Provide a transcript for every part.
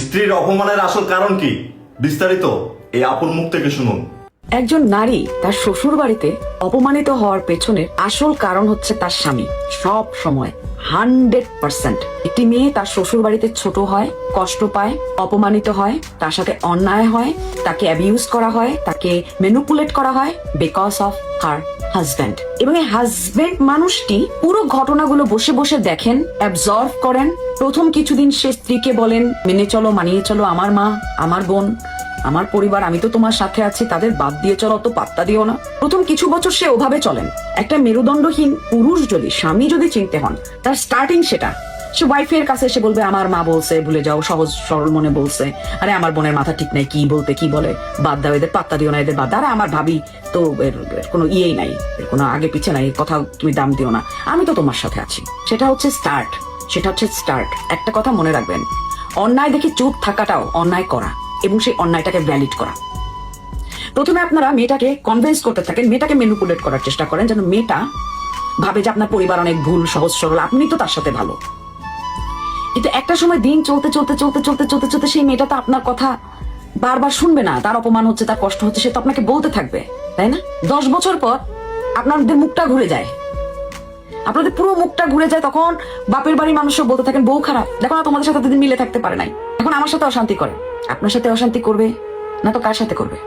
স্ত্রীর অপমানের আসল কারণ কি? বিস্তারিত এই আপুর মুখ থেকে শুনুন। একজন নারী তার শ্বশুর বাড়িতে অপমানিত হওয়ার পেছনের আসল কারণ হচ্ছে তার স্বামী। সব সময় হান্ড্রেড পার্সেন্ট একটি মেয়ে তার শ্বশুর বাড়িতে ছোট হয়, কষ্ট পায়, অপমানিত হয়, তার সাথে অন্যায় হয়, তাকে অ্যাবিউজ করা হয়, তাকে মেনুপুলেট করা হয় বিকজ অফ হার হাজব্যান্ড এবং এই হাজব্যান্ড মানুষটি পুরো ঘটনাগুলো বসে বসে দেখেন অ্যাবজর্ভ করেন। প্রথম কিছুদিন সে স্ত্রীকে বলেন, মেনে চলো, মানিয়ে চলো, আমার মা, আমার বোন, আমার পরিবার, আমি তো তোমার সাথে আছি, তাদের বাদ দিয়ে চলো, অত পাত্তা দিও না। প্রথম কিছু বছর সে ওভাবে চলেন। একটা মেরুদণ্ডহীন পুরুষ যদি স্বামী যদি চিনতে হন, তার স্টার্টিং সেটা। সে ওয়াইফের কাছে এসে বলবে, আমার মা বলছে, ভুলে যাও, সহজ, সরল মনে বলছে। আরে, আমার বোনের মাথা ঠিক নাই, কি বলতে, কি বলে? বাদ দাও এদের, পাত্তা দিও না এদের, বাদ। আরে, আমার ভাবি তো এর কোনো ইয়েই নাই, এর কোনো আগে পিছে নাই কথা তুমি দাম দিও না। আমি তো তোমার সাথে আছি। সেটা হচ্ছে স্টার্ট সেটা হচ্ছে স্টার্ট একটা কথা মনে রাখবেন, অন্যায় দেখে চুপ থাকাটাও অন্যায় করা এবং সেই অন্যায়টাকে ভ্যালিড করা। প্রথমে আপনারা মেয়েটাকে কনভিন্স করতে থাকেন, মেয়েটাকে মেনুপুলেট করার চেষ্টা করেন, যেন মেয়েটা ভাবে যে আপনার পরিবার অনেক ভুল, সহজ, সরল, আপনি তো তার সাথে ভালো। কিন্তু একটা সময় দিন চলতে চলতে চলতে চলতে চলতে চলতে সেই মেয়েটা তো আপনার কথা বারবার শুনবে না। তার অপমান হচ্ছে, তার কষ্ট হচ্ছে, সে তো আপনাকে বলতে থাকবে, তাই না? দশ বছর পর আপনাদের মুখটা ঘুরে যায়। আপনাদের পুরো মুখটা ঘুরে যায় তখন বাপের বাড়ির মানুষও বলতে থাকেন, বউ খারাপ। দেখো না, তোমাদের সাথে মিলে থাকতে পারে নাই। এখন আমার সাথে অশান্তি করে। আপনার সাথে অশান্তি করবে না তো কার সাথে করবে?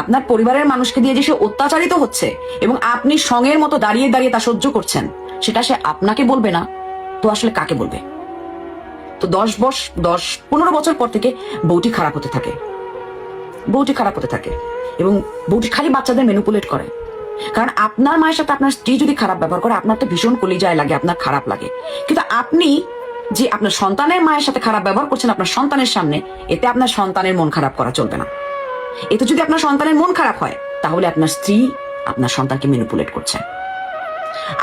আপনার পরিবারের মানুষকে দিয়ে যে সে অত্যাচারিত হচ্ছে এবং আপনি সঙ্গের মতো দাঁড়িয়ে দাঁড়িয়ে তা সহ্য করছেন, সেটা সে আপনাকে বলবে না। তো আসলে কাকে বলবে? তো দশ বর্ষ দশ, পনেরো বছর পর থেকে বউটি খারাপ হতে থাকে। বউটি খারাপ হতে থাকে এবং বউটি খালি বাচ্চাদের মেনুপুলেট করে। কারণ আপনার মায়ের সাথে আপনার স্ত্রী যদি খারাপ ব্যবহার করে, আপনার তো ভীষণ কলিজায় লাগে, আপনার খারাপ লাগে। কিন্তু আপনি যে আপনার সন্তানের মায়ের সাথে খারাপ ব্যবহার করছেন আপনার সন্তানের সামনে, এতে আপনার সন্তানের মন খারাপ করা চলবে না। এতে যদি আপনার সন্তানের মন খারাপ হয়, তাহলে আপনার স্ত্রী আপনার সন্তানকে মেনুপুলেট করছে।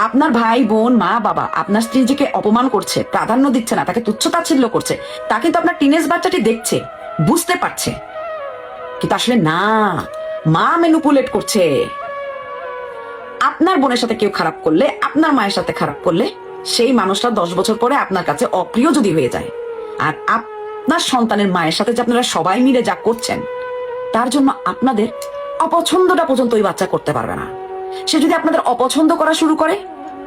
আপনার ভাই, বোন, মা, বাবা আপনার স্ত্রী যেকে অপমান করছে, প্রাধান্য দিচ্ছে না, তাকে তুচ্ছ তাচ্ছিল্য করছে তা কিন্তু আপনার টিনেজ বাচ্চাটি দেখছে, বুঝতে পারছে। কিন্তু আসলে না, মা মেনুপুলেট করছে। আপনার বোনের সাথে কেউ খারাপ করলে, আপনার মায়ের সাথে খারাপ করলে, সেই মানুষটা দশ বছর পরে আপনার কাছে অপ্রিয় যদি হয়ে যায়, আর আপনার সন্তানের মায়ের সাথে যে আপনারা সবাই মিলে যা করছেন, তার জন্য আপনাদের অপছন্দটা পর্যন্ত ওই বাচ্চা করতে পারবে না। সে যদি আপনাদের অপছন্দ করা শুরু করে,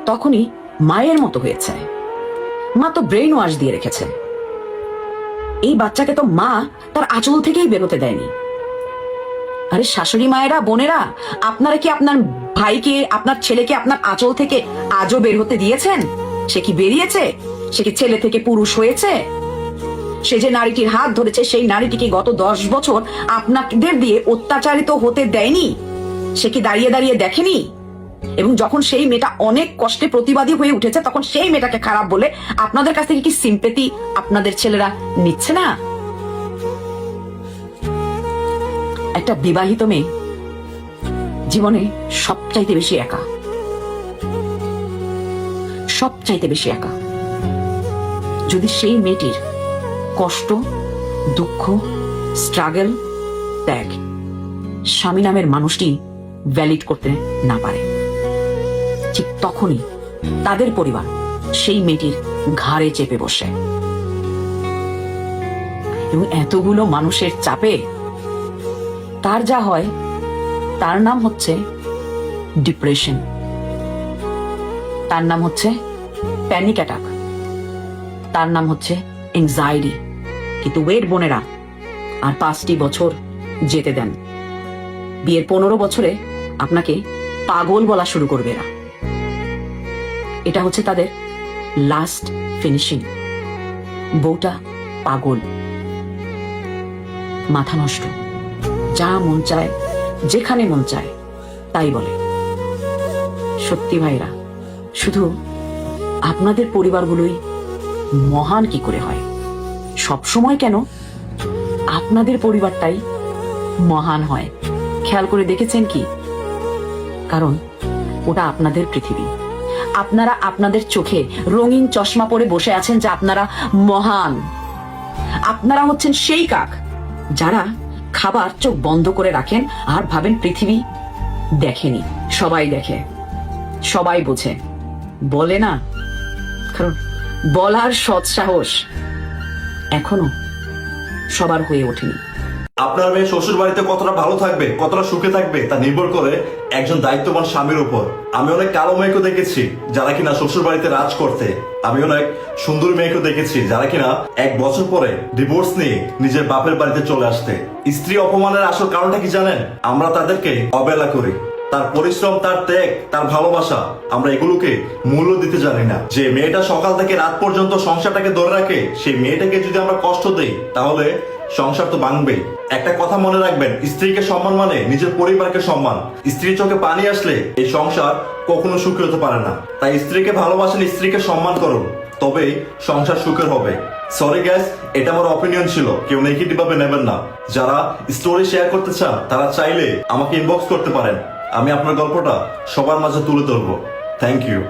তখনই মায়ের মতো হয়েছে। মা তো ব্রেইন ওয়াশ দিয়ে রেখেছে এই বাচ্চাকে তো মা তার আঁচল থেকেই বেরোতে দেয়নি। আরে শাশুড়ি মায়েরা, বোনেরা, আপনারা কি আপনার ভাইকে, আপনার ছেলেকে আপনার আঁচল থেকে আজও বের হতে দিয়েছেন? সে কি বেরিয়েছে? সে কি ছেলে থেকে পুরুষ হয়েছে? সে যে নারীটির হাত ধরেছে, সেই নারীটিকে গত দশ বছর আপনাদের দিয়ে অত্যাচারিত হতে দেয়নি? সে কি দাঁড়িয়ে দাঁড়িয়ে দেখেনি? এবং যখন সেই মেয়েটা অনেক কষ্টে প্রতিবাদী হয়ে উঠেছে, তখন সেই মেয়েটাকে খারাপ বলে আপনাদের কাছ থেকে কি সিম্পেতি আপনাদের ছেলেরা নিচ্ছে না? একটা বিবাহিত মেয়ে জীবনে সবচাইতে বেশি একা। সবচাইতে বেশি একা। যদি সেই মেয়েটির কষ্ট, দুঃখ স্ট্রাগল ত্যাগ স্বামী নামের মানুষটি ভ্যালিড করতে না পারে। ঠিক তখনই তাদের পরিবার সেই মেয়েটির ঘাড়ে চেপে বসে। এবং এতগুলো মানুষের চাপে তার যা হয়, তার নাম হচ্ছে ডিপ্রেশন তার নাম হচ্ছে প্যানিক অ্যাটাক তার নাম হচ্ছে এংজাইটি কিন্তু ওয়েট বোনেরা আর পাঁচটি বছর যেতে দেন। বিয়ের পনেরো বছরে আপনাকে পাগল বলা শুরু করবে এরা এটা হচ্ছে তাদের লাস্ট ফিনিশিং বউটা পাগল। মাথা নষ্ট। যা মন চায়, যেখানে মন চায়, তাই বলে। সত্যি ভাইরা, শুধু আপনাদের পরিবারগুলোই মহান কি করে হয়? সব সময় কেন আপনাদের পরিবারটাই মহান হয়? খেয়াল করে দেখেছেন কি? কারণ ওটা আপনাদের পৃথিবী। আপনারা আপনাদের চোখে রঙিন চশমা পরে বসে আছেন যে আপনারা মহান। আপনারা হচ্ছেন সেই কাক যারা খাবার চোখ বন্ধ করে রাখেন আর ভাবেন পৃথিবী দেখেনি, সবাই দেখে, সবাই বোঝে। বলে না, কারণ বলার সৎসাহস এখনও সবার হয়ে ওঠেনি। আপনার মেয়ে শ্বশুর বাড়িতে কতটা ভালো থাকবে, কতটা সুখে থাকবে, তা নির্ভর করে একজন দায়িত্ববান স্বামীর উপর। আমি অনেক কালো মেয়েকে দেখেছি, যারা কিনা শ্বশুর বাড়িতে রাজ করতে। আমি অনেক সুন্দর মেয়েকে দেখেছি, যারা কিনা এক বছর পরে ডিভোর্স নিয়ে নিজের বাপের বাড়িতে চলে আসতে। স্ত্রী অপমানের আসল কারণটা কি জানেন? আমরা তাদেরকে অবহেলা করি। তার পরিশ্রম, তার ত্যাগ, তার ভালোবাসা, আমরা এগুলোকে মূল্য দিতে জানি না। যে মেয়েটা সকাল থেকে রাত পর্যন্ত সংসারটাকে ধরে রাখে, সেই মেয়েটাকে যদি আমরা কষ্ট দেই, তাহলে সংসার তো ভাঙবেই। একটা কথা মনে রাখবেন, স্ত্রীকে সম্মান মানে নিজের পরিবারকে সম্মান। স্ত্রীর চোখে পানি আসলে এই সংসার কখনো সুখী হতে পারে না। তাই স্ত্রীকে ভালোবাসেন, স্ত্রীকে সম্মান করুন তবেই সংসার সুখের হবে। সরি গ্যাস এটা আমার অপিনিয়ন ছিল, কেউ নেগেটিভ ভাবে নেবেন না। যারা স্টোরি শেয়ার করতে চান, তারা চাইলে আমাকে ইনবক্স করতে পারেন। আমি আপনার গল্পটা সবার মাঝে তুলে ধরবো। Thank you